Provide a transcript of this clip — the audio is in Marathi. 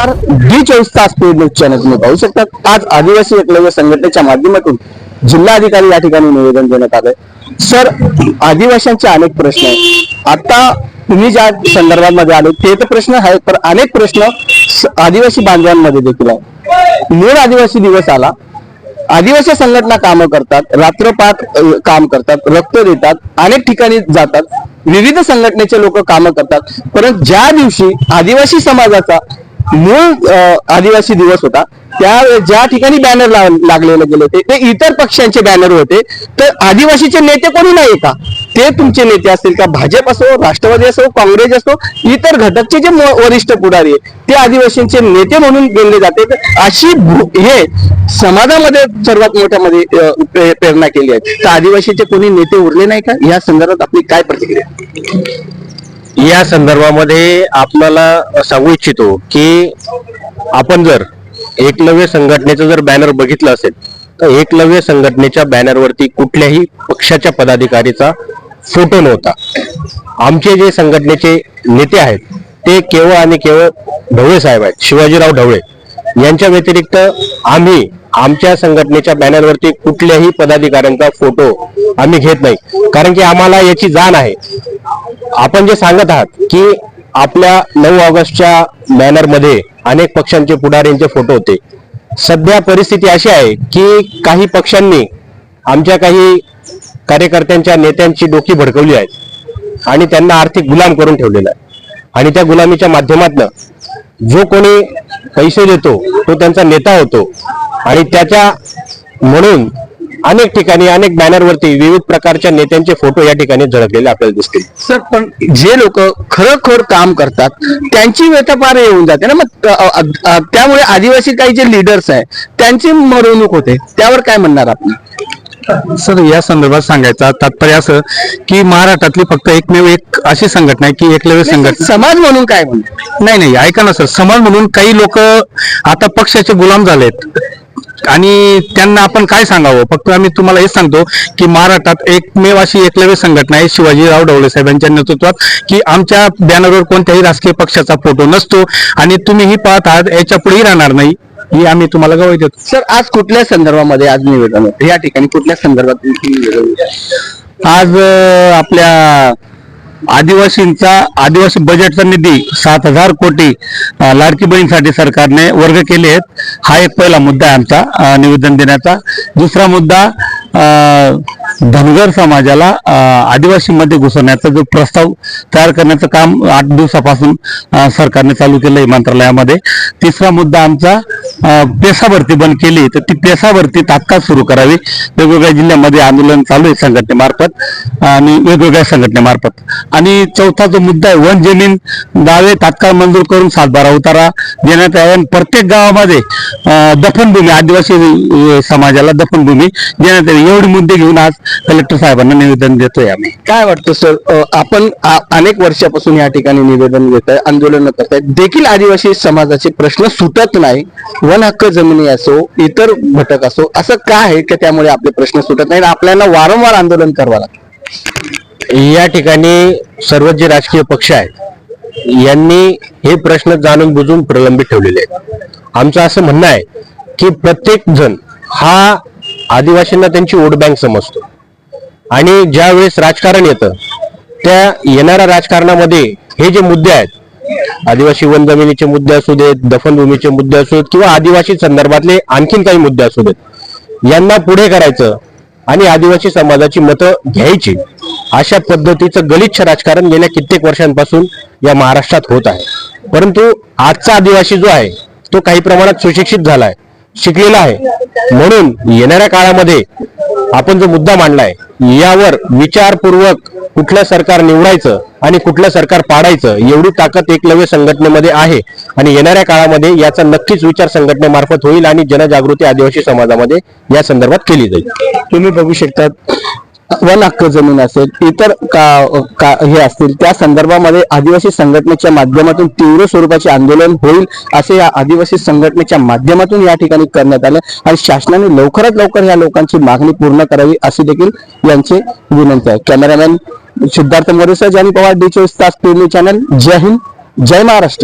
नमस्कार डी चोवीस तास पेड न्यूज चॅनल तुम्ही पाहू शकता आज आदिवासी एकलव्य संघटनेच्या माध्यमातून जिल्हाधिकारी या ठिकाणी निवेदन देण्यात आलंय. सर आदिवासींचे अनेक प्रश्न आहेत. आता तुम्ही ज्या संदर्भामध्ये आले ते तर प्रश्न आहेत तर अनेक प्रश्न आदिवासी बांधवांमध्ये देखील आहे मूळ आदिवासी दिवस आला. आदिवासी संघटना कामं करतात रात्रपात काम करतात रक्त देतात अनेक ठिकाणी जातात. विविध संघटनेचे लोक कामं करतात. परंतु ज्या दिवशी आदिवासी समाजाचा मूळ आदिवासी दिवस होता. त्या ज्या ठिकाणी बॅनर लागलेले गेले होते ते इतर पक्षांचे बॅनर होते. तर आदिवासीचे नेते कोणी नाही का? ते तुमचे नेते असतील का? भाजप असो राष्ट्रवादी असो काँग्रेस असो इतर घटकचे जे वरिष्ठ पुढारी आहे ते आदिवासींचे नेते म्हणून गेले जाते. अशी हे समाजामध्ये सर्वात मोठ्यामध्ये मध्ये प्रेरणा केली आहे. तर आदिवासीचे कोणी नेते उरले नाही का? या संदर्भात आपली काय प्रतिक्रिया? या संदर्भामध्ये आपल्याला सांगू इच्छितो की आपण जर एकलव्य संघटनेचं जर बॅनर बघितलं असेल तर एकलव्य संघटनेच्या बॅनरवरती कुठल्याही पक्षाच्या पदाधिकारीचा फोटो नव्हता. आमचे जे संघटनेचे नेते आहेत ते केवळ आणि केवळ ढवळे साहेब आहेत शिवाजीराव ढवळे. यांच्या व्यतिरिक्त आम्ही आमच्या संघटनेच्या बॅनरवरती कुठल्याही पदाधिकाऱ्यांचा फोटो आम्ही घेत नाही. कारण की आम्हाला याची जाण आहे. आपण जे सांगत आहात की आपल्या नऊ ऑगस्टच्या बॅनरमध्ये अनेक पक्षांचे पुढाऱ्यांचे फोटो होते. सध्या परिस्थिती अशी आहे की काही पक्षांनी आमच्या काही कार्यकर्त्यांच्या नेत्यांची डोकी भडकवली आहेत आणि त्यांना आर्थिक गुलाम करून ठेवलेला आहे. आणि त्या गुलामीच्या माध्यमातनं जो कोणी पैसे देतो तो त्यांचा नेता होतो. आणि त्याच्या म्हणून अनेक ठिकाणी अनेक बॅनरवरती विविध प्रकारच्या नेत्यांचे फोटो या ठिकाणी झळकलेले आपल्याला दिसतील. सर पण जे लोक खरोखर काम करतात त्यांची व्यथा फार येऊन जाते ना. मग त्यामुळे आदिवासी काही जे लिडर्स आहे त्यांची मरवणूक होते. त्यावर काय म्हणणार आपण? सर या संदर्भात सांगायचं तात्पर्य असं की महाराष्ट्रातली फक्त एकमेव एक अशी संघटना आहे की एकलव्य संघटना समाज म्हणून काय म्हणणार? नाही नाही ऐका ना सर. समाज म्हणून काही लोक आता पक्षाचे गुलाम झालेत. आणि त्यांना आपण काय सांगावं? फक्त आम्ही तुम्हाला हेच सांगतो की महाराष्ट्रात एकमेव अशी एकलव्य संघटना आहे शिवाजीराव ढवळे साहेबांच्या नेतृत्वात की आमच्या बॅनरवर कोणत्याही राजकीय पक्षाचा फोटो नसतो आणि तुम्ही ही पाहत आहात याच्या पुढेही राहणार नाही ही आम्ही तुम्हाला गवाही देतो. सर आज कुठल्या संदर्भामध्ये आज निवेदन या ठिकाणी कुठल्या संदर्भात निवेदन? आज आपल्या आदिवासींचा आदिवासी बजेटचा निधी सात हजार कोटी लाडकी बहीणसाठी सरकारने वर्ग केले आहेत. हा एक पहिला मुद्दा आहे आमचा निवेदन देण्याचा. दुसरा मुद्दा अ, धनगर समाजाला आदिवासीमध्ये घुसवण्याचा जो प्रस्ताव तयार करण्याचं काम आठ दिवसापासून सरकारने चालू केलं आहे मंत्रालयामध्ये. तिसरा मुद्दा आमचा पेसा भरती बंद केली. तर ती पेसा भरती तात्काळ सुरू करावी. वेगवेगळ्या जिल्ह्यामध्ये आंदोलन चालू आहे संघटनेमार्फत आणि वेगवेगळ्या संघटनेमार्फत. आणि चौथा जो मुद्दा आहे वन जमीन दावे तात्काळ मंजूर करून सातबारा उतारा देण्यात यावा. आणि प्रत्येक गावामध्ये दफनभूमी आदिवासी समाजाला दफनभूमी देण्यात यावी. एवढे मुद्दे घेऊन आज कलेक्टर साहेबांना निवेदन देतोय आम्ही. काय वाटतं सर? आपण अनेक वर्षापासून या ठिकाणी निवेदन घेत आहे आंदोलन करताय देखील आदिवासी समाजाचे प्रश्न सुटत नाही. वन हक्क जमिनी असो इतर घटक असो असं काय आहे की त्यामुळे आपले प्रश्न सुटत नाही आपल्याला वारंवार आंदोलन करावं लागतं. या ठिकाणी सर्व जे राजकीय पक्ष आहेत यांनी हे प्रश्न जाणून बुजून प्रलंबित ठेवलेले आहेत. आमचं असं म्हणणं आहे की प्रत्येक जण हा आदिवासींना त्यांची वोट बँक समजतो. आणि ज्या वेळेस राजकारण येतं त्या येणाऱ्या राजकारणामध्ये हे जे मुद्दे आहेत आदिवासी वन जमिनीचे मुद्दे असू देत दफनभूमीचे मुद्दे असू देत किंवा आदिवासी संदर्भातले आणखीन काही मुद्दे असू देत यांना पुढे करायचं आणि आदिवासी समाजाची मतं घ्यायची अशा पद्धतीचं गलिच्छ राजकारण गेल्या कित्येक वर्षांपासून या महाराष्ट्रात होत आहे. परंतु आजचा आदिवासी जो आहे तो काही प्रमाणात सुशिक्षित झालाय शिकलेला आहे. म्हणून येणाऱ्या काळामध्ये आपण जो मुद्दा मांडलाय यावर विचारपूर्वक कुठलं सरकार निवडायचं आणि कुठलं सरकार पाडायचं एवढी ताकद एकलव्य संघटनेमध्ये आहे. आणि येणाऱ्या काळामध्ये याचा नक्कीच विचार संघटनेमार्फत होईल आणि जनजागृती आदिवासी समाजामध्ये या संदर्भात केली जाईल. तुम्ही बघू शकतात वन हक्क जमीन असेल इतर का, का हे असतील त्या संदर्भामध्ये आदिवासी संघटनेच्या माध्यमातून तीव्र स्वरूपाचे आंदोलन होईल असे या आदिवासी संघटनेच्या माध्यमातून या ठिकाणी करण्यात आलं. आणि शासनाने लवकरात लवकर या लोकांची मागणी पूर्ण करावी अशी देखील यांची विनंती आहे. Cameraman Siddharth More sir Jani Pawar D चोवीस तास टीव्ही चॅनल जय हिंद जय महाराष्ट्र.